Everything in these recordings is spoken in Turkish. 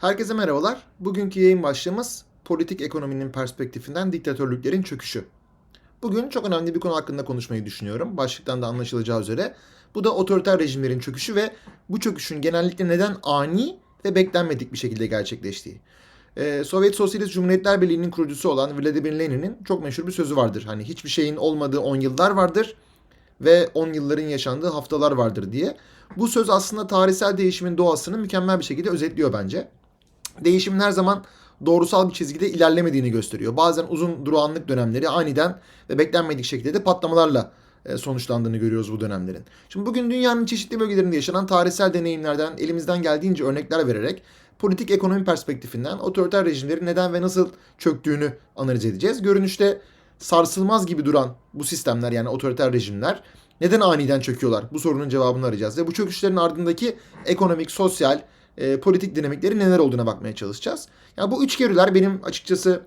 Herkese merhabalar. Bugünkü yayın başlığımız politik ekonominin perspektifinden diktatörlüklerin çöküşü. Bugün çok önemli bir konu hakkında konuşmayı düşünüyorum. Başlıktan da anlaşılacağı üzere. Bu da otoriter rejimlerin çöküşü ve bu çöküşün genellikle neden ani ve beklenmedik bir şekilde gerçekleştiği. Ee, Sovyet Sosyalist Cumhuriyetler Birliği'nin kurucusu olan Vladimir Lenin'in çok meşhur bir sözü vardır. Hani hiçbir şeyin olmadığı 10 yıllar vardır ve 10 yılların yaşandığı haftalar vardır diye. Bu söz aslında tarihsel değişimin doğasını mükemmel bir şekilde özetliyor bence değişimin her zaman doğrusal bir çizgide ilerlemediğini gösteriyor. Bazen uzun durağanlık dönemleri aniden ve beklenmedik şekilde de patlamalarla e, sonuçlandığını görüyoruz bu dönemlerin. Şimdi bugün dünyanın çeşitli bölgelerinde yaşanan tarihsel deneyimlerden elimizden geldiğince örnekler vererek politik ekonomi perspektifinden otoriter rejimlerin neden ve nasıl çöktüğünü analiz edeceğiz. Görünüşte sarsılmaz gibi duran bu sistemler yani otoriter rejimler neden aniden çöküyorlar? Bu sorunun cevabını arayacağız ve bu çöküşlerin ardındaki ekonomik, sosyal, e, politik dinamikleri neler olduğuna bakmaya çalışacağız. Yani bu üç içgörüler benim açıkçası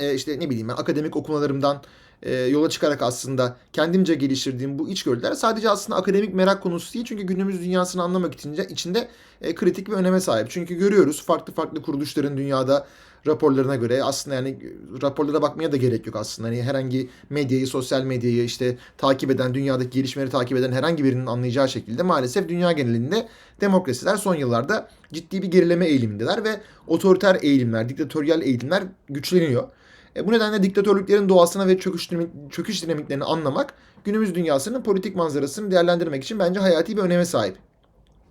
e, işte ne bileyim ben akademik okumalarımdan e, yola çıkarak aslında kendimce geliştirdiğim bu içgörüler sadece aslında akademik merak konusu değil. Çünkü günümüz dünyasını anlamak için de içinde e, kritik bir öneme sahip. Çünkü görüyoruz farklı farklı kuruluşların dünyada raporlarına göre aslında yani raporlara bakmaya da gerek yok aslında. Hani herhangi medyayı, sosyal medyayı işte takip eden, dünyadaki gelişmeleri takip eden herhangi birinin anlayacağı şekilde maalesef dünya genelinde demokrasiler son yıllarda ciddi bir gerileme eğilimindeler ve otoriter eğilimler, diktatöryal eğilimler güçleniyor. E, bu nedenle diktatörlüklerin doğasına ve çöküş, çöküş dinamiklerini anlamak günümüz dünyasının politik manzarasını değerlendirmek için bence hayati bir öneme sahip.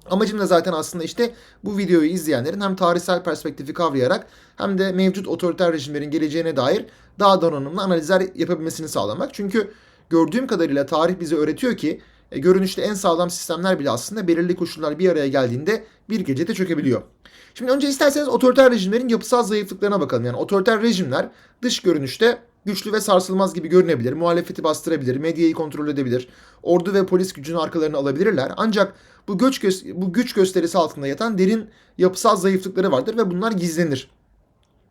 Amacım da zaten aslında işte bu videoyu izleyenlerin hem tarihsel perspektifi kavrayarak hem de mevcut otoriter rejimlerin geleceğine dair daha donanımlı analizler yapabilmesini sağlamak. Çünkü gördüğüm kadarıyla tarih bize öğretiyor ki e, görünüşte en sağlam sistemler bile aslında belirli koşullar bir araya geldiğinde bir gecede çökebiliyor. Şimdi önce isterseniz otoriter rejimlerin yapısal zayıflıklarına bakalım. Yani otoriter rejimler dış görünüşte güçlü ve sarsılmaz gibi görünebilir. Muhalefeti bastırabilir, medyayı kontrol edebilir, ordu ve polis gücünü arkalarına alabilirler. Ancak bu güç bu güç gösterisi altında yatan derin yapısal zayıflıkları vardır ve bunlar gizlenir.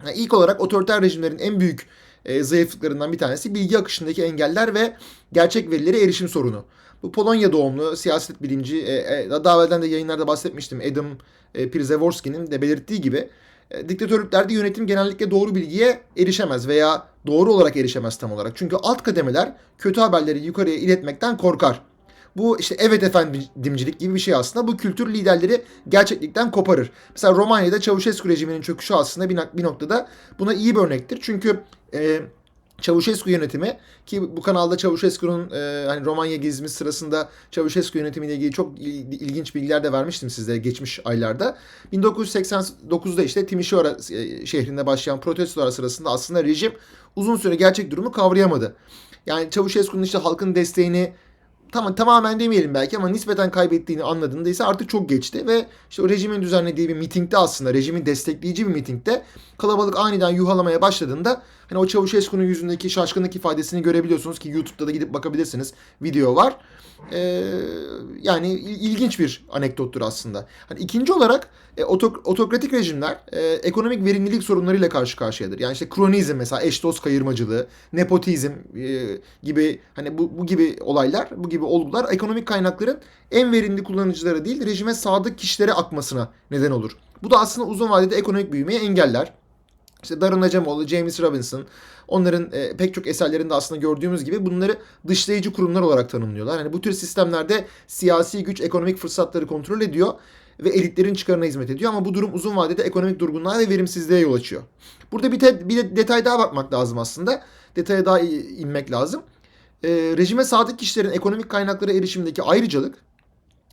Yani ilk olarak otoriter rejimlerin en büyük e, zayıflıklarından bir tanesi bilgi akışındaki engeller ve gerçek verilere erişim sorunu. Bu Polonya doğumlu siyaset bilimci, e, e, daha evvelden de yayınlarda bahsetmiştim Adam e, Przeworski'nin de belirttiği gibi e, diktatörlüklerde yönetim genellikle doğru bilgiye erişemez veya doğru olarak erişemez tam olarak. Çünkü alt kademeler kötü haberleri yukarıya iletmekten korkar. Bu işte evet efendimcilik gibi bir şey aslında. Bu kültür liderleri gerçeklikten koparır. Mesela Romanya'da Çavuşescu rejiminin çöküşü aslında bir, bir noktada buna iyi bir örnektir. Çünkü e, Çavuşescu yönetimi ki bu kanalda Çavuşescu'nun e, hani Romanya gezimiz sırasında Çavuşescu yönetimiyle ilgili çok ilginç bilgiler de vermiştim size geçmiş aylarda. 1989'da işte Timişoara e, şehrinde başlayan protestolar sırasında aslında rejim uzun süre gerçek durumu kavrayamadı. Yani Çavuşescu'nun işte halkın desteğini tamam tamamen demeyelim belki ama nispeten kaybettiğini anladığında ise artık çok geçti ve işte o rejimin düzenlediği bir mitingde aslında rejimi destekleyici bir mitingde kalabalık aniden yuhalamaya başladığında hani o Çavuşescu'nun yüzündeki şaşkınlık ifadesini görebiliyorsunuz ki YouTube'da da gidip bakabilirsiniz. Video var. Ee, yani ilginç bir anekdottur aslında. Hani ikinci olarak e, otok, otokratik rejimler e, ekonomik verimlilik sorunlarıyla karşı karşıyadır. Yani işte kronizm mesela eş dost kayırmacılığı, nepotizm e, gibi hani bu, bu gibi olaylar, bu gibi olgular ekonomik kaynakların en verimli kullanıcıları değil rejime sadık kişilere akmasına neden olur. Bu da aslında uzun vadede ekonomik büyümeyi engeller. İşte Darren Acemoğlu, James Robinson onların e, pek çok eserlerinde aslında gördüğümüz gibi bunları dışlayıcı kurumlar olarak tanımlıyorlar. Yani bu tür sistemlerde siyasi güç ekonomik fırsatları kontrol ediyor ve elitlerin çıkarına hizmet ediyor ama bu durum uzun vadede ekonomik durgunluğa ve verimsizliğe yol açıyor. Burada bir, te, bir de detay daha bakmak lazım aslında. Detaya daha inmek lazım. E, rejime sadık kişilerin ekonomik kaynaklara erişimindeki ayrıcalık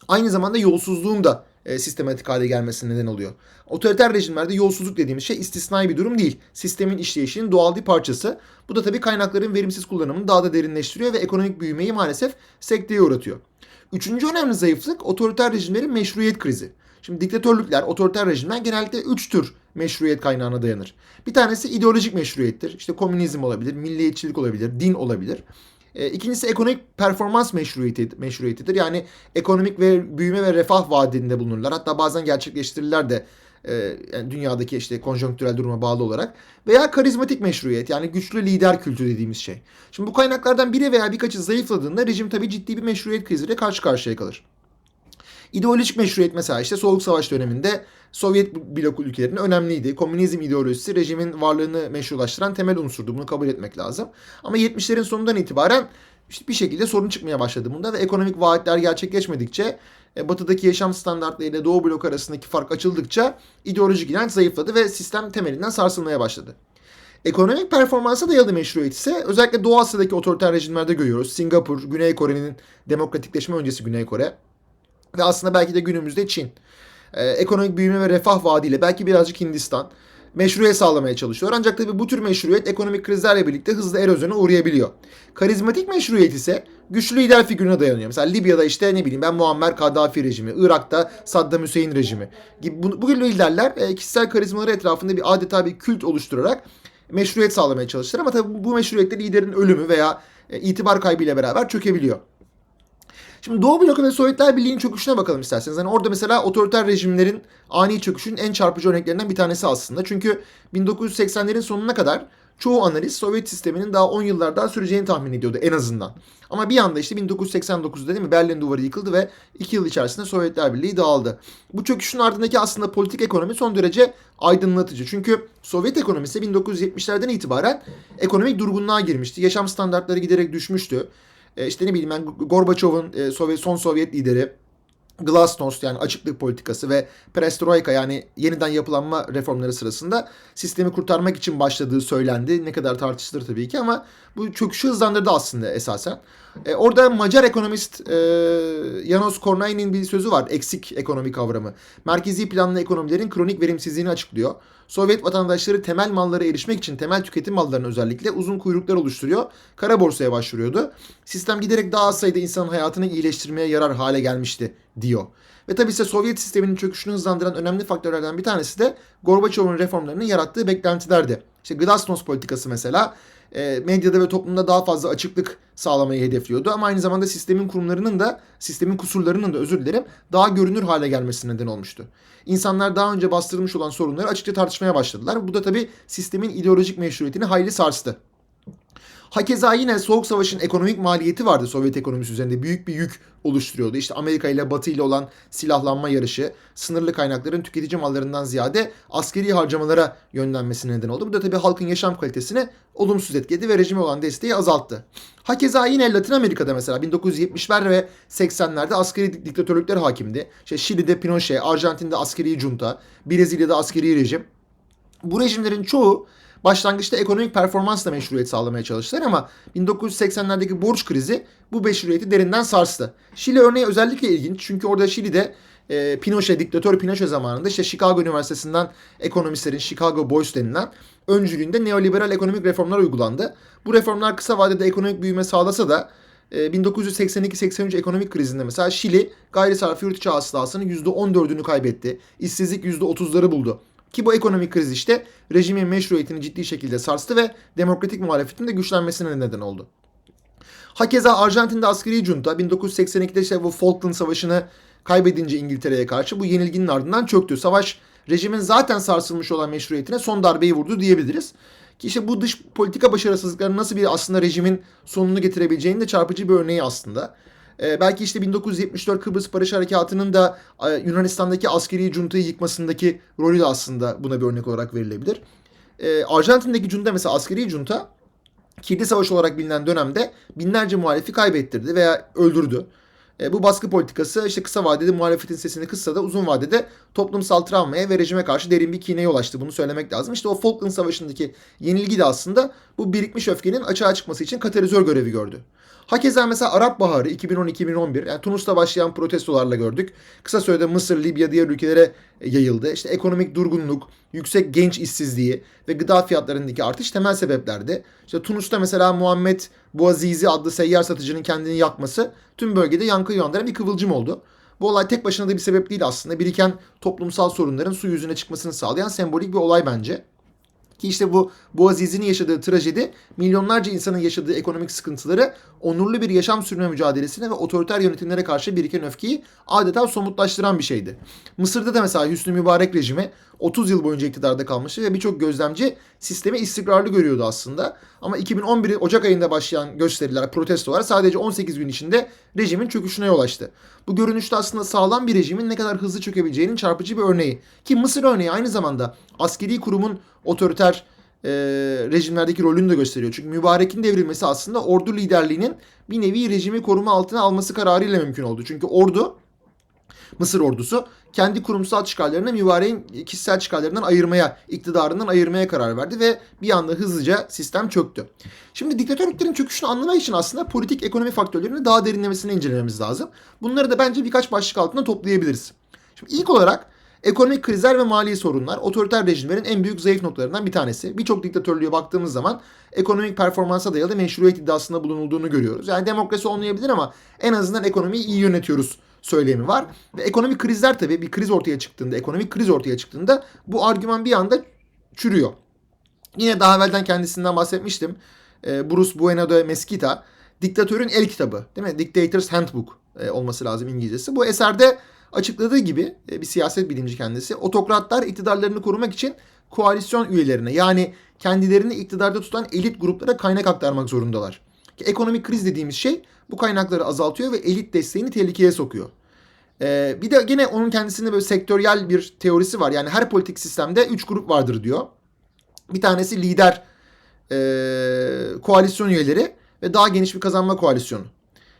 aynı zamanda yolsuzluğun da e, sistematik hale gelmesine neden oluyor. Otoriter rejimlerde yolsuzluk dediğimiz şey istisnai bir durum değil. Sistemin işleyişinin doğal bir parçası. Bu da tabii kaynakların verimsiz kullanımını daha da derinleştiriyor ve ekonomik büyümeyi maalesef sekteye uğratıyor. Üçüncü önemli zayıflık otoriter rejimlerin meşruiyet krizi. Şimdi diktatörlükler, otoriter rejimler genellikle üç tür meşruiyet kaynağına dayanır. Bir tanesi ideolojik meşruiyettir. İşte komünizm olabilir, milliyetçilik olabilir, din olabilir. E, ikincisi ekonomik performans meşruiyeti, meşruiyetidir. Yani ekonomik ve büyüme ve refah vaadinde bulunurlar. Hatta bazen gerçekleştirirler de e, yani dünyadaki işte konjonktürel duruma bağlı olarak veya karizmatik meşruiyet yani güçlü lider kültürü dediğimiz şey. Şimdi bu kaynaklardan biri veya birkaçı zayıfladığında rejim tabii ciddi bir meşruiyet kriziyle karşı karşıya kalır. İdeolojik meşruiyet mesela işte Soğuk Savaş döneminde Sovyet blok ülkelerinin önemliydi. Komünizm ideolojisi rejimin varlığını meşrulaştıran temel unsurdu. Bunu kabul etmek lazım. Ama 70'lerin sonundan itibaren işte bir şekilde sorun çıkmaya başladı bunda ve ekonomik vaatler gerçekleşmedikçe e, batıdaki yaşam standartları ile Doğu blok arasındaki fark açıldıkça ideolojik inanç zayıfladı ve sistem temelinden sarsılmaya başladı. Ekonomik performansa dayalı meşruiyet ise özellikle Doğu Asya'daki otoriter rejimlerde görüyoruz. Singapur, Güney Kore'nin demokratikleşme öncesi Güney Kore ve aslında belki de günümüzde Çin. Ee, ekonomik büyüme ve refah vaadiyle belki birazcık Hindistan meşruiyet sağlamaya çalışıyor. Ancak tabii bu tür meşruiyet ekonomik krizlerle birlikte hızlı erozyona uğrayabiliyor. Karizmatik meşruiyet ise güçlü lider figürüne dayanıyor. Mesela Libya'da işte ne bileyim ben Muammer Kaddafi rejimi, Irak'ta Saddam Hüseyin rejimi gibi bu, bu gibi liderler e, kişisel karizmaları etrafında bir adeta bir kült oluşturarak meşruiyet sağlamaya çalışır. Ama tabii bu meşruiyette liderin ölümü veya e, itibar kaybıyla beraber çökebiliyor. Şimdi Doğu bloku ve Sovyetler Birliği'nin çöküşüne bakalım isterseniz. Hani orada mesela otoriter rejimlerin ani çöküşün en çarpıcı örneklerinden bir tanesi aslında. Çünkü 1980'lerin sonuna kadar çoğu analiz Sovyet sisteminin daha 10 yıllar daha süreceğini tahmin ediyordu en azından. Ama bir anda işte 1989'da değil mi Berlin Duvarı yıkıldı ve 2 yıl içerisinde Sovyetler Birliği dağıldı. Bu çöküşün ardındaki aslında politik ekonomi son derece aydınlatıcı. Çünkü Sovyet ekonomisi 1970'lerden itibaren ekonomik durgunluğa girmişti. Yaşam standartları giderek düşmüştü. E, işte ne bileyim ben Gorbaçov'un e, Sovyet, son Sovyet lideri Glasnost yani açıklık politikası ve Perestroika yani yeniden yapılanma reformları sırasında sistemi kurtarmak için başladığı söylendi. Ne kadar tartışılır tabii ki ama bu çöküşü hızlandırdı aslında esasen. E, orada Macar ekonomist e, Janos Kornay'ın bir sözü var. Eksik ekonomi kavramı. Merkezi planlı ekonomilerin kronik verimsizliğini açıklıyor. Sovyet vatandaşları temel mallara erişmek için temel tüketim mallarını özellikle uzun kuyruklar oluşturuyor. Kara borsaya başvuruyordu. Sistem giderek daha az sayıda insanın hayatını iyileştirmeye yarar hale gelmişti diyor. Ve tabii ise Sovyet sisteminin çöküşünü hızlandıran önemli faktörlerden bir tanesi de Gorbaçov'un reformlarının yarattığı beklentilerdi. İşte Glasnost politikası mesela e, medyada ve toplumda daha fazla açıklık sağlamayı hedefliyordu. Ama aynı zamanda sistemin kurumlarının da, sistemin kusurlarının da özür dilerim, daha görünür hale gelmesine neden olmuştu. İnsanlar daha önce bastırılmış olan sorunları açıkça tartışmaya başladılar. Bu da tabii sistemin ideolojik meşruiyetini hayli sarstı. Hakeza yine Soğuk Savaş'ın ekonomik maliyeti vardı Sovyet ekonomisi üzerinde. Büyük bir yük oluşturuyordu. İşte Amerika ile Batı ile olan silahlanma yarışı, sınırlı kaynakların tüketici mallarından ziyade askeri harcamalara yönlenmesine neden oldu. Bu da tabii halkın yaşam kalitesini olumsuz etkiledi ve rejime olan desteği azalttı. Hakeza yine Latin Amerika'da mesela 1970'ler ve 80'lerde askeri diktatörlükler hakimdi. İşte Şili'de Pinochet, Arjantin'de askeri junta, Brezilya'da askeri rejim. Bu rejimlerin çoğu başlangıçta ekonomik performansla meşruiyet sağlamaya çalıştılar ama 1980'lerdeki borç krizi bu meşruiyeti derinden sarstı. Şili örneği özellikle ilginç çünkü orada Şili'de e, Pinochet, diktatör Pinochet zamanında işte Chicago Üniversitesi'nden ekonomistlerin Chicago Boys denilen öncülüğünde neoliberal ekonomik reformlar uygulandı. Bu reformlar kısa vadede ekonomik büyüme sağlasa da 1982-83 ekonomik krizinde mesela Şili gayri safi yurt içi hasılasının %14'ünü kaybetti. İşsizlik %30'ları buldu. Ki bu ekonomik kriz işte rejimin meşruiyetini ciddi şekilde sarstı ve demokratik muhalefetin de güçlenmesine neden oldu. Hakeza Arjantin'de askeri junta 1982'de işte bu Falkland Savaşı'nı kaybedince İngiltere'ye karşı bu yenilginin ardından çöktü. Savaş rejimin zaten sarsılmış olan meşruiyetine son darbeyi vurdu diyebiliriz. Ki işte bu dış politika başarısızlıkları nasıl bir aslında rejimin sonunu getirebileceğinin de çarpıcı bir örneği aslında. Ee, belki işte 1974 Kıbrıs Barış Harekatı'nın da e, Yunanistan'daki askeri cuntayı yıkmasındaki rolü de aslında buna bir örnek olarak verilebilir. Ee, Arjantin'deki junta mesela askeri junta kirli savaş olarak bilinen dönemde binlerce muhalifi kaybettirdi veya öldürdü. E, bu baskı politikası işte kısa vadede muhalefetin sesini kıssa da uzun vadede toplumsal travmaya ve rejime karşı derin bir kineye yol açtı. Bunu söylemek lazım. İşte o Falkland Savaşı'ndaki yenilgi de aslında bu birikmiş öfkenin açığa çıkması için katalizör görevi gördü. Hakeza mesela Arap Baharı 2010-2011 yani Tunus'ta başlayan protestolarla gördük. Kısa sürede Mısır, Libya diğer ülkelere yayıldı. İşte ekonomik durgunluk, yüksek genç işsizliği ve gıda fiyatlarındaki artış temel sebeplerdi. İşte Tunus'ta mesela Muhammed Bouazizi adlı seyyar satıcının kendini yakması tüm bölgede yankı uyandıran bir kıvılcım oldu. Bu olay tek başına da bir sebep değil aslında. Biriken toplumsal sorunların su yüzüne çıkmasını sağlayan sembolik bir olay bence. Ki işte bu Boğazizi'nin yaşadığı trajedi milyonlarca insanın yaşadığı ekonomik sıkıntıları onurlu bir yaşam sürme mücadelesine ve otoriter yönetimlere karşı biriken öfkeyi adeta somutlaştıran bir şeydi. Mısır'da da mesela Hüsnü Mübarek rejimi 30 yıl boyunca iktidarda kalmıştı ve birçok gözlemci sistemi istikrarlı görüyordu aslında. Ama 2011 Ocak ayında başlayan gösteriler, protestolar sadece 18 gün içinde rejimin çöküşüne yol açtı. Bu görünüşte aslında sağlam bir rejimin ne kadar hızlı çökebileceğinin çarpıcı bir örneği. Ki Mısır örneği aynı zamanda askeri kurumun otoriter e, rejimlerdeki rolünü de gösteriyor. Çünkü mübarekin devrilmesi aslında ordu liderliğinin bir nevi rejimi koruma altına alması kararıyla mümkün oldu. Çünkü ordu Mısır ordusu kendi kurumsal çıkarlarını mübareğin kişisel çıkarlarından ayırmaya, iktidarından ayırmaya karar verdi ve bir anda hızlıca sistem çöktü. Şimdi diktatörlüklerin çöküşünü anlamak için aslında politik ekonomi faktörlerini daha derinlemesine incelememiz lazım. Bunları da bence birkaç başlık altında toplayabiliriz. Şimdi ilk olarak Ekonomik krizler ve mali sorunlar otoriter rejimlerin en büyük zayıf noktalarından bir tanesi. Birçok diktatörlüğe baktığımız zaman ekonomik performansa dayalı meşruiyet iddiasında bulunulduğunu görüyoruz. Yani demokrasi olmayabilir ama en azından ekonomiyi iyi yönetiyoruz söylemi var. Ve ekonomik krizler tabii bir kriz ortaya çıktığında, ekonomik kriz ortaya çıktığında bu argüman bir anda çürüyor. Yine daha evvelden kendisinden bahsetmiştim. Ee, Bruce Bueno de Mesquita, Diktatörün El Kitabı, değil mi? Dictator's Handbook e, olması lazım İngilizcesi. Bu eserde açıkladığı gibi e, bir siyaset bilimci kendisi otokratlar iktidarlarını korumak için koalisyon üyelerine yani kendilerini iktidarda tutan elit gruplara kaynak aktarmak zorundalar. Ki ekonomik kriz dediğimiz şey bu kaynakları azaltıyor ve elit desteğini tehlikeye sokuyor. Ee, bir de yine onun kendisinde böyle sektörel bir teorisi var. Yani her politik sistemde üç grup vardır diyor. Bir tanesi lider e, koalisyon üyeleri ve daha geniş bir kazanma koalisyonu.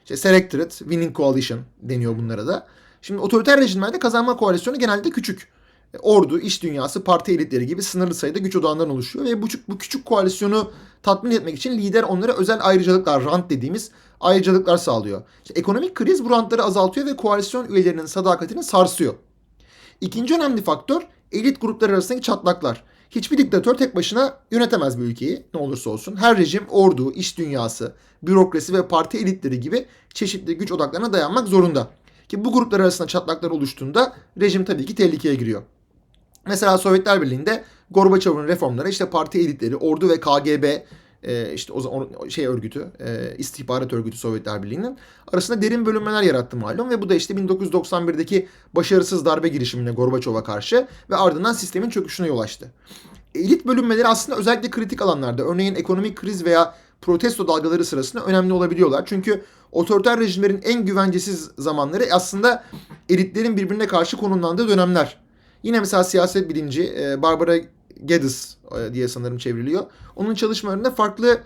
İşte Selectorate, Winning Coalition deniyor bunlara da. Şimdi otoriter rejimlerde kazanma koalisyonu genelde küçük. E, ordu, iş dünyası, parti elitleri gibi sınırlı sayıda güç odağından oluşuyor ve bu, bu küçük koalisyonu tatmin etmek için lider onlara özel ayrıcalıklar, rant dediğimiz ayrıcalıklar sağlıyor. İşte ekonomik kriz bu rantları azaltıyor ve koalisyon üyelerinin sadakatini sarsıyor. İkinci önemli faktör elit gruplar arasındaki çatlaklar. Hiçbir diktatör tek başına yönetemez bir ülkeyi ne olursa olsun. Her rejim ordu, iş dünyası, bürokrasi ve parti elitleri gibi çeşitli güç odaklarına dayanmak zorunda. Ki bu gruplar arasında çatlaklar oluştuğunda rejim tabii ki tehlikeye giriyor. Mesela Sovyetler Birliği'nde Gorbaçov'un reformları işte parti elitleri, ordu ve KGB e, işte o şey örgütü, e, istihbarat örgütü Sovyetler Birliği'nin arasında derin bölünmeler yarattı malum ve bu da işte 1991'deki başarısız darbe girişimine Gorbaçov'a karşı ve ardından sistemin çöküşüne yol açtı. Elit bölünmeleri aslında özellikle kritik alanlarda, örneğin ekonomik kriz veya protesto dalgaları sırasında önemli olabiliyorlar. Çünkü otoriter rejimlerin en güvencesiz zamanları aslında elitlerin birbirine karşı konumlandığı dönemler. Yine mesela siyaset bilimci e, Barbara Geddes e, diye sanırım çevriliyor. Onun çalışmalarında farklı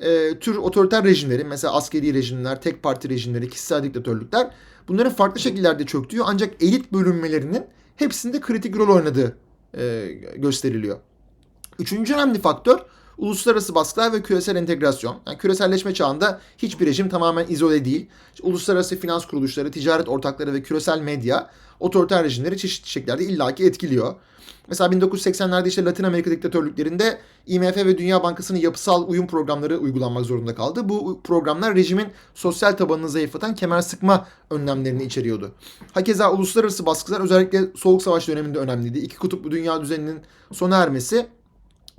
e, tür otoriter rejimleri mesela askeri rejimler, tek parti rejimleri, kişisel diktatörlükler bunların farklı şekillerde çöktüğü ancak elit bölünmelerinin hepsinde kritik rol oynadığı e, gösteriliyor. Üçüncü önemli faktör uluslararası baskılar ve küresel entegrasyon. Yani küreselleşme çağında hiçbir rejim tamamen izole değil. İşte uluslararası finans kuruluşları, ticaret ortakları ve küresel medya otoriter rejimleri çeşitli şekillerde illaki etkiliyor. Mesela 1980'lerde işte Latin Amerika diktatörlüklerinde IMF ve Dünya Bankası'nın yapısal uyum programları uygulanmak zorunda kaldı. Bu programlar rejimin sosyal tabanını zayıflatan kemer sıkma önlemlerini içeriyordu. Hakeza uluslararası baskılar özellikle Soğuk Savaş döneminde önemliydi. İki kutuplu dünya düzeninin sona ermesi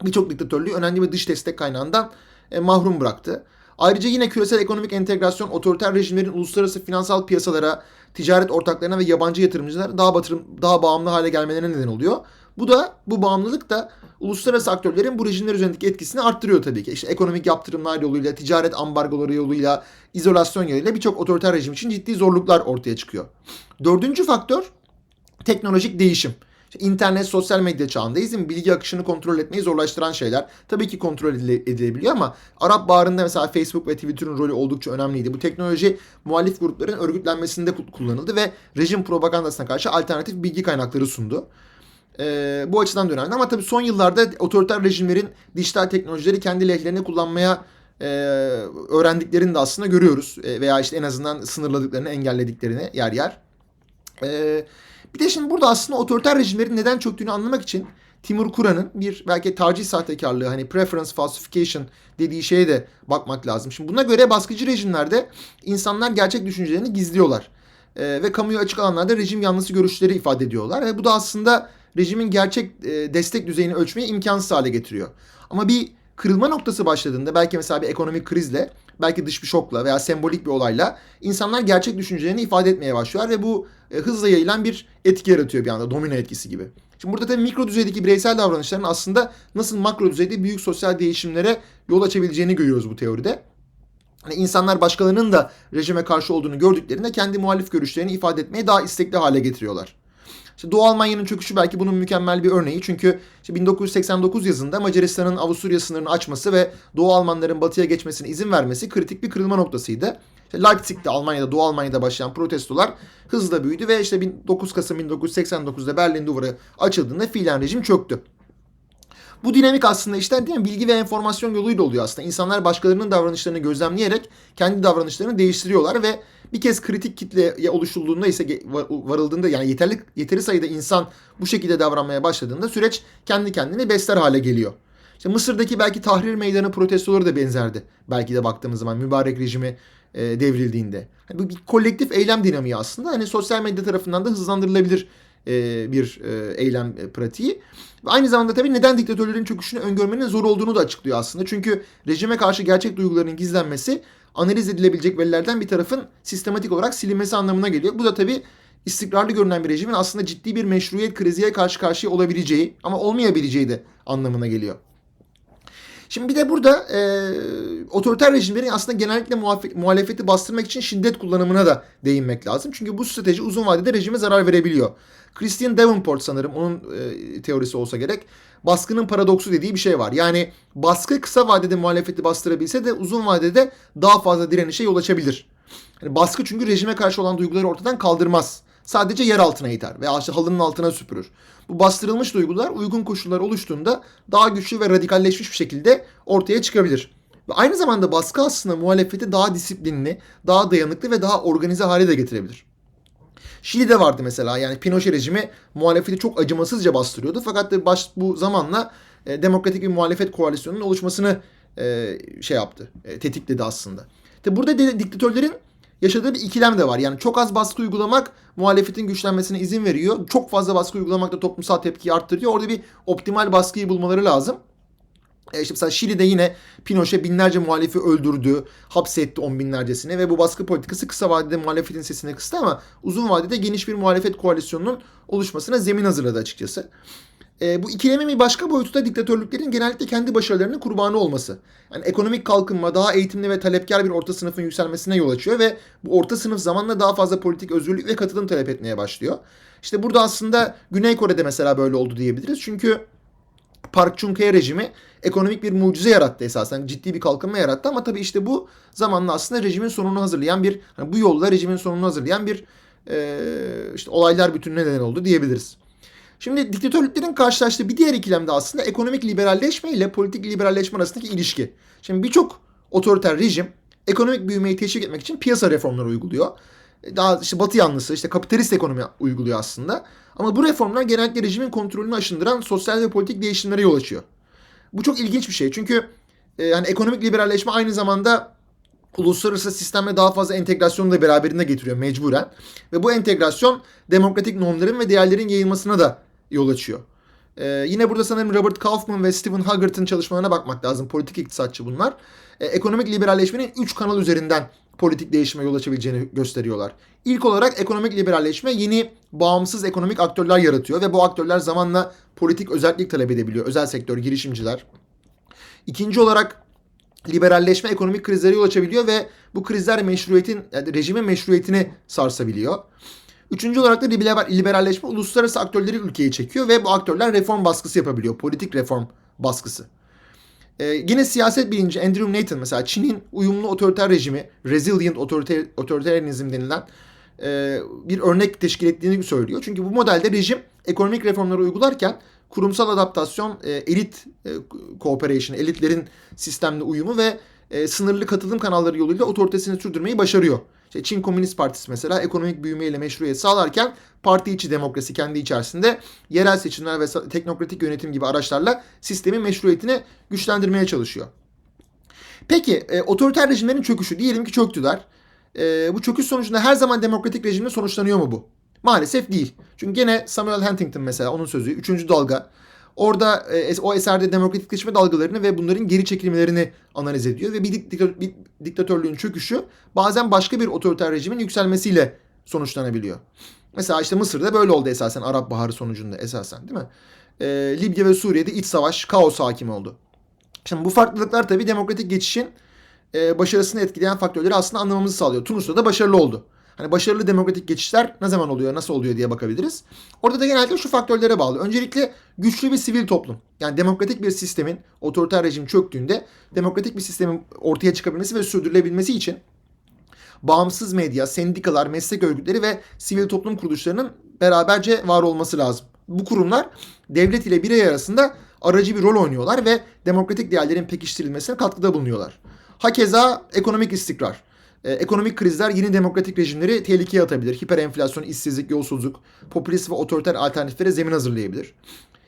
birçok diktatörlüğü önemli bir dış destek kaynağından e, mahrum bıraktı. Ayrıca yine küresel ekonomik entegrasyon otoriter rejimlerin uluslararası finansal piyasalara, ticaret ortaklarına ve yabancı yatırımcılara daha batırım, daha bağımlı hale gelmelerine neden oluyor. Bu da bu bağımlılık da uluslararası aktörlerin bu rejimler üzerindeki etkisini arttırıyor tabii ki. İşte ekonomik yaptırımlar yoluyla, ticaret ambargoları yoluyla, izolasyon yoluyla birçok otoriter rejim için ciddi zorluklar ortaya çıkıyor. Dördüncü faktör teknolojik değişim. İşte internet, sosyal medya çağındayız. Bilgi akışını kontrol etmeyi zorlaştıran şeyler. Tabii ki kontrol edilebiliyor ama Arap Baharı'nda mesela Facebook ve Twitter'ın rolü oldukça önemliydi. Bu teknoloji muhalif grupların örgütlenmesinde kullanıldı ve rejim propagandasına karşı alternatif bilgi kaynakları sundu. Ee, bu açıdan da önemli ama tabii son yıllarda otoriter rejimlerin dijital teknolojileri kendi lehlerine kullanmaya e, öğrendiklerini de aslında görüyoruz. E, veya işte en azından sınırladıklarını, engellediklerini yer yer. E, bir de şimdi burada aslında otoriter rejimlerin neden çöktüğünü anlamak için Timur Kura'nın bir belki tercih sahtekarlığı hani preference falsification dediği şeye de bakmak lazım. Şimdi buna göre baskıcı rejimlerde insanlar gerçek düşüncelerini gizliyorlar. Ee, ve kamuya açık alanlarda rejim yanlısı görüşleri ifade ediyorlar. Ve bu da aslında rejimin gerçek e, destek düzeyini ölçmeyi imkansız hale getiriyor. Ama bir kırılma noktası başladığında belki mesela bir ekonomik krizle, belki dış bir şokla veya sembolik bir olayla insanlar gerçek düşüncelerini ifade etmeye başlıyorlar ve bu e, hızla yayılan bir etki yaratıyor bir anda domino etkisi gibi. Şimdi burada tabii mikro düzeydeki bireysel davranışların aslında nasıl makro düzeyde büyük sosyal değişimlere yol açabileceğini görüyoruz bu teoride. Hani insanlar başkalarının da rejime karşı olduğunu gördüklerinde kendi muhalif görüşlerini ifade etmeye daha istekli hale getiriyorlar. İşte Doğu Almanya'nın çöküşü belki bunun mükemmel bir örneği. Çünkü işte 1989 yazında Macaristan'ın Avusturya sınırını açması ve Doğu Almanların batıya geçmesine izin vermesi kritik bir kırılma noktasıydı. İşte Leipzig'te Almanya'da, Doğu Almanya'da başlayan protestolar hızla büyüdü ve işte 9 Kasım 1989'da Berlin Duvarı açıldığında fiilen rejim çöktü. Bu dinamik aslında işte değil mi? bilgi ve enformasyon yoluyla oluyor aslında. İnsanlar başkalarının davranışlarını gözlemleyerek kendi davranışlarını değiştiriyorlar ve bir kez kritik kitle oluşturulduğunda ise varıldığında yani yeterli yeteri sayıda insan bu şekilde davranmaya başladığında süreç kendi kendini besler hale geliyor. İşte Mısır'daki belki Tahrir Meydanı protestoları da benzerdi. Belki de baktığımız zaman mübarek rejimi e, devrildiğinde. Yani bu bir kolektif eylem dinamiği aslında. Hani sosyal medya tarafından da hızlandırılabilir e, bir e, eylem e, pratiği. Aynı zamanda tabii neden diktatörlerin çöküşünü öngörmenin zor olduğunu da açıklıyor aslında. Çünkü rejime karşı gerçek duyguların gizlenmesi analiz edilebilecek verilerden bir tarafın sistematik olarak silinmesi anlamına geliyor. Bu da tabii istikrarlı görünen bir rejimin aslında ciddi bir meşruiyet kriziye karşı karşıya olabileceği ama olmayabileceği de anlamına geliyor. Şimdi bir de burada e, otoriter rejimlerin aslında genellikle muhalefeti bastırmak için şiddet kullanımına da değinmek lazım. Çünkü bu strateji uzun vadede rejime zarar verebiliyor. Christian Davenport sanırım onun e, teorisi olsa gerek. Baskının paradoksu dediği bir şey var. Yani baskı kısa vadede muhalefeti bastırabilse de uzun vadede daha fazla direnişe yol açabilir. Yani baskı çünkü rejime karşı olan duyguları ortadan kaldırmaz. Sadece yer altına iter veya işte halının altına süpürür. Bu bastırılmış duygular uygun koşullar oluştuğunda daha güçlü ve radikalleşmiş bir şekilde ortaya çıkabilir. Ve aynı zamanda baskı aslında muhalefeti daha disiplinli, daha dayanıklı ve daha organize hale de getirebilir. Şili'de vardı mesela yani Pinochet rejimi muhalefeti çok acımasızca bastırıyordu. Fakat de baş, bu zamanla e, demokratik bir muhalefet koalisyonunun oluşmasını e, şey yaptı, e, tetikledi aslında. Tabi burada de, diktatörlerin yaşadığı bir ikilem de var. Yani çok az baskı uygulamak muhalefetin güçlenmesine izin veriyor. Çok fazla baskı uygulamak da toplumsal tepkiyi arttırıyor. Orada bir optimal baskıyı bulmaları lazım. E işte mesela Şili'de yine Pinochet binlerce muhalifi öldürdü, hapsetti on binlercesini ve bu baskı politikası kısa vadede muhalefetin sesini kıstı ama uzun vadede geniş bir muhalefet koalisyonunun oluşmasına zemin hazırladı açıkçası. E, bu ikilemin bir başka boyutu da diktatörlüklerin genellikle kendi başarılarının kurbanı olması. Yani ekonomik kalkınma daha eğitimli ve talepkar bir orta sınıfın yükselmesine yol açıyor ve bu orta sınıf zamanla daha fazla politik özgürlük ve katılım talep etmeye başlıyor. İşte burada aslında Güney Kore'de mesela böyle oldu diyebiliriz. Çünkü Park Chung-hee rejimi ekonomik bir mucize yarattı esasen. Ciddi bir kalkınma yarattı ama tabii işte bu zamanla aslında rejimin sonunu hazırlayan bir, hani bu yolla rejimin sonunu hazırlayan bir e, işte olaylar bütününe neden oldu diyebiliriz. Şimdi diktatörlüklerin karşılaştığı bir diğer ikilem de aslında ekonomik liberalleşme ile politik liberalleşme arasındaki ilişki. Şimdi birçok otoriter rejim ekonomik büyümeyi teşvik etmek için piyasa reformları uyguluyor. Daha işte batı yanlısı işte kapitalist ekonomi uyguluyor aslında. Ama bu reformlar genellikle rejimin kontrolünü aşındıran sosyal ve politik değişimlere yol açıyor. Bu çok ilginç bir şey. Çünkü e, yani ekonomik liberalleşme aynı zamanda uluslararası sistemle daha fazla entegrasyonu da beraberinde getiriyor mecburen. Ve bu entegrasyon demokratik normların ve değerlerin yayılmasına da yol açıyor. Ee, yine burada sanırım Robert Kaufman ve Stephen Haggart'ın çalışmalarına bakmak lazım. Politik iktisatçı bunlar. Ee, ekonomik liberalleşmenin 3 kanal üzerinden politik değişime yol açabileceğini gösteriyorlar. İlk olarak ekonomik liberalleşme yeni bağımsız ekonomik aktörler yaratıyor ve bu aktörler zamanla politik özellik talep edebiliyor. Özel sektör, girişimciler. İkinci olarak liberalleşme ekonomik krizlere yol açabiliyor ve bu krizler meşruiyetin, yani rejimin meşruiyetini sarsabiliyor. Üçüncü olarak da liberalleşme uluslararası aktörleri ülkeye çekiyor ve bu aktörler reform baskısı yapabiliyor. Politik reform baskısı. Ee, yine siyaset bilinci Andrew Nathan mesela Çin'in uyumlu otoriter rejimi, resilient otoriter, otoriterizm denilen e, bir örnek teşkil ettiğini söylüyor. Çünkü bu modelde rejim ekonomik reformları uygularken kurumsal adaptasyon, e, elit e, cooperation, elitlerin sistemle uyumu ve e, sınırlı katılım kanalları yoluyla otoritesini sürdürmeyi başarıyor. İşte Çin Komünist Partisi mesela ekonomik büyümeyle meşruiyet sağlarken parti içi demokrasi kendi içerisinde yerel seçimler ve teknokratik yönetim gibi araçlarla sistemin meşruiyetini güçlendirmeye çalışıyor. Peki e, otoriter rejimlerin çöküşü diyelim ki çöktüler. E, bu çöküş sonucunda her zaman demokratik rejimle sonuçlanıyor mu bu? Maalesef değil. Çünkü gene Samuel Huntington mesela onun sözü 3. dalga. Orada e, o eserde demokratikleşme dalgalarını ve bunların geri çekilmelerini analiz ediyor ve bir, diktatör, bir diktatörlüğün çöküşü bazen başka bir otoriter rejimin yükselmesiyle sonuçlanabiliyor. Mesela işte Mısır'da böyle oldu esasen Arap Baharı sonucunda esasen değil mi? Ee, Libya ve Suriye'de iç savaş, kaos hakim oldu. Şimdi bu farklılıklar tabii demokratik geçişin e, başarısını etkileyen faktörleri aslında anlamamızı sağlıyor. Tunus'ta da başarılı oldu. Hani başarılı demokratik geçişler ne zaman oluyor, nasıl oluyor diye bakabiliriz. Orada da genelde şu faktörlere bağlı. Öncelikle güçlü bir sivil toplum. Yani demokratik bir sistemin, otoriter rejim çöktüğünde demokratik bir sistemin ortaya çıkabilmesi ve sürdürülebilmesi için bağımsız medya, sendikalar, meslek örgütleri ve sivil toplum kuruluşlarının beraberce var olması lazım. Bu kurumlar devlet ile birey arasında aracı bir rol oynuyorlar ve demokratik değerlerin pekiştirilmesine katkıda bulunuyorlar. Hakeza ekonomik istikrar. Ee, ekonomik krizler yeni demokratik rejimleri tehlikeye atabilir. Hiperenflasyon, işsizlik, yolsuzluk, popülist ve otoriter alternatiflere zemin hazırlayabilir.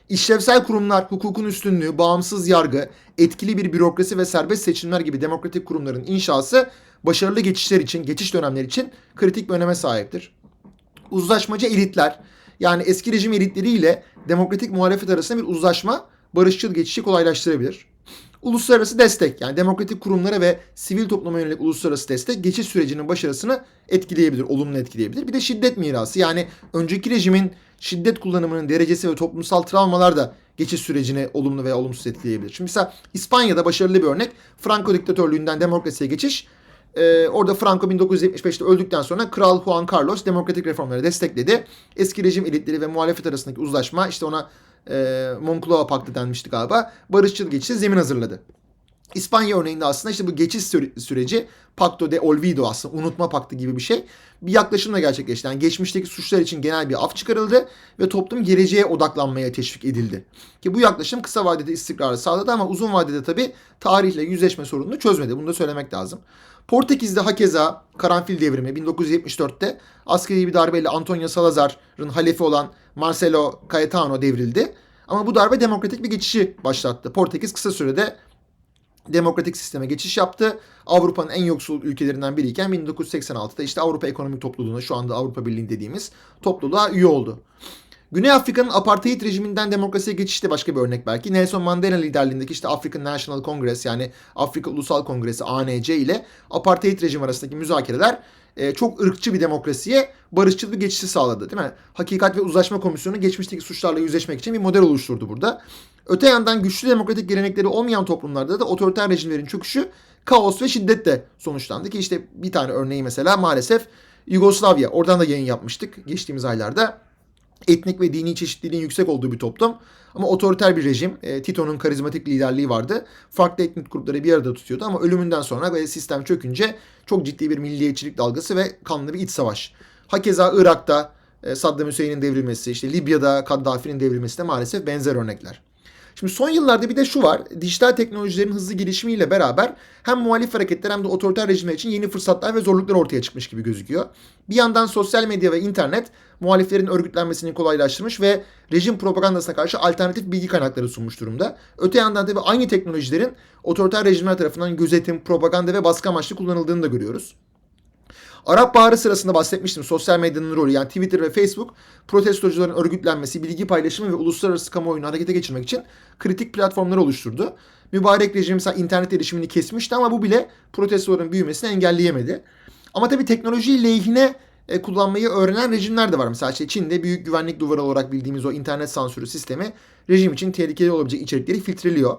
İşlevsel kurumlar, hukukun üstünlüğü, bağımsız yargı, etkili bir bürokrasi ve serbest seçimler gibi demokratik kurumların inşası başarılı geçişler için, geçiş dönemleri için kritik bir öneme sahiptir. Uzlaşmacı elitler, yani eski rejim elitleriyle demokratik muhalefet arasında bir uzlaşma barışçıl geçişi kolaylaştırabilir. Uluslararası destek yani demokratik kurumlara ve sivil topluma yönelik uluslararası destek geçiş sürecinin başarısını etkileyebilir, olumlu etkileyebilir. Bir de şiddet mirası yani önceki rejimin şiddet kullanımının derecesi ve toplumsal travmalar da geçiş sürecini olumlu veya olumsuz etkileyebilir. Şimdi mesela İspanya'da başarılı bir örnek Franco diktatörlüğünden demokrasiye geçiş. Ee, orada Franco 1975'te öldükten sonra Kral Juan Carlos demokratik reformları destekledi. Eski rejim elitleri ve muhalefet arasındaki uzlaşma işte ona e, Moncloa Paktı denmişti galiba. Barışçıl geçişe zemin hazırladı. İspanya örneğinde aslında işte bu geçiş süreci Pacto de Olvido aslında unutma paktı gibi bir şey. Bir yaklaşımla gerçekleşti. Yani geçmişteki suçlar için genel bir af çıkarıldı ve toplum geleceğe odaklanmaya teşvik edildi. Ki bu yaklaşım kısa vadede istikrarı sağladı ama uzun vadede tabii tarihle yüzleşme sorununu çözmedi. Bunu da söylemek lazım. Portekiz'de hakeza karanfil devrimi 1974'te askeri bir darbeyle Antonio Salazar'ın halefi olan Marcelo Caetano devrildi. Ama bu darbe demokratik bir geçişi başlattı. Portekiz kısa sürede demokratik sisteme geçiş yaptı. Avrupa'nın en yoksul ülkelerinden biriyken 1986'da işte Avrupa Ekonomik Topluluğu'na şu anda Avrupa Birliği dediğimiz topluluğa üye oldu. Güney Afrika'nın apartheid rejiminden demokrasiye geçişte başka bir örnek belki. Nelson Mandela liderliğindeki işte African National Congress yani Afrika Ulusal Kongresi ANC ile apartheid rejim arasındaki müzakereler e, çok ırkçı bir demokrasiye barışçıl bir geçişi sağladı değil mi? Hakikat ve Uzlaşma Komisyonu geçmişteki suçlarla yüzleşmek için bir model oluşturdu burada. Öte yandan güçlü demokratik gelenekleri olmayan toplumlarda da otoriter rejimlerin çöküşü kaos ve şiddetle sonuçlandı ki işte bir tane örneği mesela maalesef Yugoslavya. Oradan da yayın yapmıştık geçtiğimiz aylarda. Etnik ve dini çeşitliliğin yüksek olduğu bir toplum. Ama otoriter bir rejim. E, Tito'nun karizmatik liderliği vardı. Farklı etnik grupları bir arada tutuyordu ama ölümünden sonra ve sistem çökünce çok ciddi bir milliyetçilik dalgası ve kanlı bir iç savaş. Hakeza Irak'ta e, Saddam Hüseyin'in devrilmesi, işte Libya'da Kaddafi'nin devrilmesi de maalesef benzer örnekler. Şimdi son yıllarda bir de şu var. Dijital teknolojilerin hızlı gelişimiyle beraber hem muhalif hareketler hem de otoriter rejimler için yeni fırsatlar ve zorluklar ortaya çıkmış gibi gözüküyor. Bir yandan sosyal medya ve internet muhaliflerin örgütlenmesini kolaylaştırmış ve rejim propagandasına karşı alternatif bilgi kaynakları sunmuş durumda. Öte yandan tabii aynı teknolojilerin otoriter rejimler tarafından gözetim, propaganda ve baskı amaçlı kullanıldığını da görüyoruz. Arap Baharı sırasında bahsetmiştim sosyal medyanın rolü yani Twitter ve Facebook protestocuların örgütlenmesi, bilgi paylaşımı ve uluslararası kamuoyunu harekete geçirmek için kritik platformlar oluşturdu. Mübarek rejim mesela internet erişimini kesmişti ama bu bile protestoların büyümesini engelleyemedi. Ama tabii teknolojiyi lehine e, kullanmayı öğrenen rejimler de var. Mesela işte Çin'de büyük güvenlik duvarı olarak bildiğimiz o internet sansürü sistemi rejim için tehlikeli olabilecek içerikleri filtreliyor.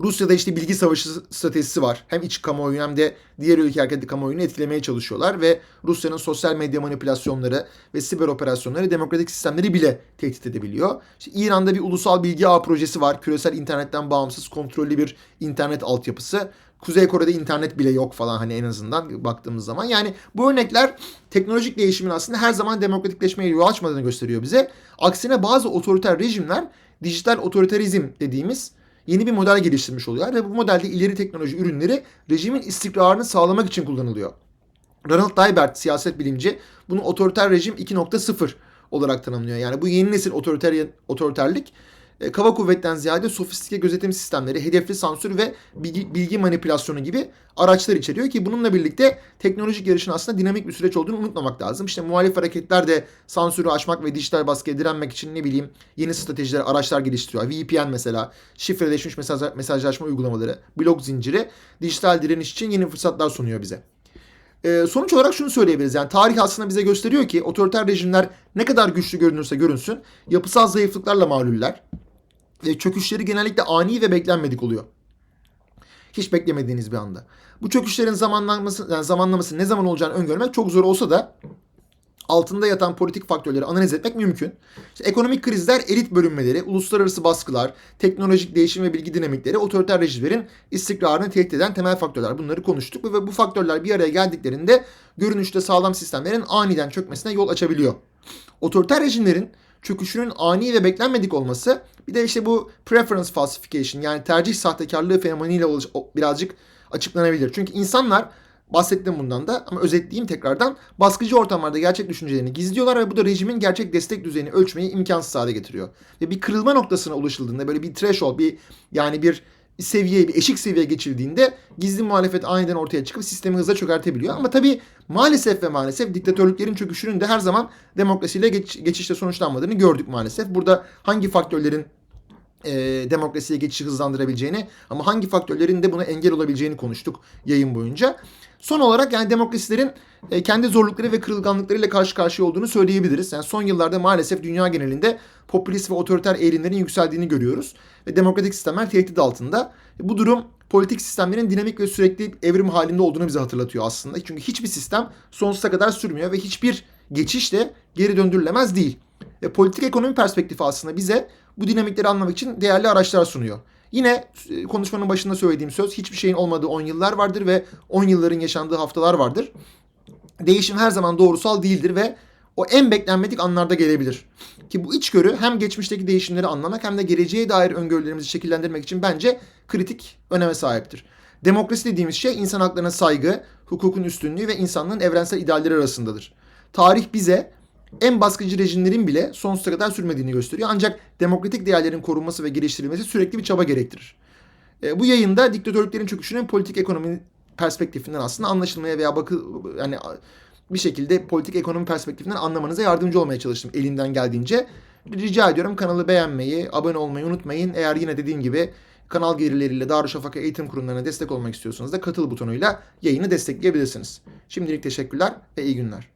Rusya'da işte bilgi savaşı stratejisi var. Hem iç kamuoyu hem de diğer ülke hareketli kamuoyunu etkilemeye çalışıyorlar ve Rusya'nın sosyal medya manipülasyonları ve siber operasyonları demokratik sistemleri bile tehdit edebiliyor. İşte İran'da bir ulusal bilgi ağ projesi var. Küresel internetten bağımsız kontrollü bir internet altyapısı. Kuzey Kore'de internet bile yok falan hani en azından baktığımız zaman. Yani bu örnekler teknolojik değişimin aslında her zaman demokratikleşmeye yol açmadığını gösteriyor bize. Aksine bazı otoriter rejimler dijital otoriterizm dediğimiz yeni bir model geliştirmiş oluyorlar ve bu modelde ileri teknoloji ürünleri rejimin istikrarını sağlamak için kullanılıyor. Ronald Dybert siyaset bilimci bunu otoriter rejim 2.0 olarak tanımlıyor. Yani bu yeni nesil otoriter otoriterlik e, kaba kuvvetten ziyade sofistike gözetim sistemleri, hedefli sansür ve bilgi, bilgi manipülasyonu gibi araçlar içeriyor ki bununla birlikte teknolojik yarışın aslında dinamik bir süreç olduğunu unutmamak lazım. İşte muhalif hareketler de sansürü aşmak ve dijital baskıya direnmek için ne bileyim yeni stratejiler, araçlar geliştiriyor. VPN mesela, şifreleşmiş mesaj, mesajlaşma uygulamaları, blok zinciri dijital direniş için yeni fırsatlar sunuyor bize. Ee, sonuç olarak şunu söyleyebiliriz. Yani tarih aslında bize gösteriyor ki otoriter rejimler ne kadar güçlü görünürse görünsün yapısal zayıflıklarla mağluller çöküşleri genellikle ani ve beklenmedik oluyor. Hiç beklemediğiniz bir anda. Bu çöküşlerin zamanlaması, yani zamanlaması ne zaman olacağını öngörmek çok zor olsa da altında yatan politik faktörleri analiz etmek mümkün. İşte ekonomik krizler, elit bölünmeleri, uluslararası baskılar, teknolojik değişim ve bilgi dinamikleri otoriter rejimlerin istikrarını tehdit eden temel faktörler. Bunları konuştuk ve bu faktörler bir araya geldiklerinde görünüşte sağlam sistemlerin aniden çökmesine yol açabiliyor. Otoriter rejimlerin çöküşünün ani ve beklenmedik olması bir de işte bu preference falsification yani tercih sahtekarlığı fenomeniyle birazcık açıklanabilir. Çünkü insanlar bahsettim bundan da ama özetleyeyim tekrardan. Baskıcı ortamlarda gerçek düşüncelerini gizliyorlar ve bu da rejimin gerçek destek düzeyini ölçmeyi imkansız hale getiriyor. Ve bir kırılma noktasına ulaşıldığında böyle bir threshold, bir yani bir seviye, bir eşik seviye geçildiğinde gizli muhalefet aniden ortaya çıkıp sistemi hızla çökertebiliyor. Ama tabii maalesef ve maalesef diktatörlüklerin çöküşünün de her zaman demokrasiyle geç, geçişle sonuçlanmadığını gördük maalesef. Burada hangi faktörlerin e, demokrasiye geçişi hızlandırabileceğini ama hangi faktörlerin de buna engel olabileceğini konuştuk yayın boyunca. Son olarak yani demokrasilerin e, kendi zorlukları ve kırılganlıklarıyla karşı karşıya olduğunu söyleyebiliriz. Yani son yıllarda maalesef dünya genelinde popülist ve otoriter eğilimlerin yükseldiğini görüyoruz. Ve demokratik sistemler tehdit altında. E, bu durum politik sistemlerin dinamik ve sürekli evrim halinde olduğunu bize hatırlatıyor aslında. Çünkü hiçbir sistem sonsuza kadar sürmüyor ve hiçbir geçiş de geri döndürülemez değil. Ve politik ekonomi perspektifi aslında bize bu dinamikleri anlamak için değerli araçlar sunuyor. Yine e, konuşmanın başında söylediğim söz hiçbir şeyin olmadığı 10 yıllar vardır ve 10 yılların yaşandığı haftalar vardır. Değişim her zaman doğrusal değildir ve o en beklenmedik anlarda gelebilir. Ki bu içgörü hem geçmişteki değişimleri anlamak hem de geleceğe dair öngörülerimizi şekillendirmek için bence kritik öneme sahiptir. Demokrasi dediğimiz şey insan haklarına saygı, hukukun üstünlüğü ve insanlığın evrensel idealleri arasındadır. Tarih bize en baskıcı rejimlerin bile sonsuza kadar sürmediğini gösteriyor. Ancak demokratik değerlerin korunması ve geliştirilmesi sürekli bir çaba gerektirir. E, bu yayında diktatörlüklerin çöküşünün politik ekonomi perspektifinden aslında anlaşılmaya veya bakı yani bir şekilde politik ekonomi perspektifinden anlamanıza yardımcı olmaya çalıştım elimden geldiğince. Rica ediyorum kanalı beğenmeyi, abone olmayı unutmayın. Eğer yine dediğim gibi kanal gelirleriyle Darüşşafaka eğitim kurumlarına destek olmak istiyorsanız da katıl butonuyla yayını destekleyebilirsiniz. Şimdilik teşekkürler ve iyi günler.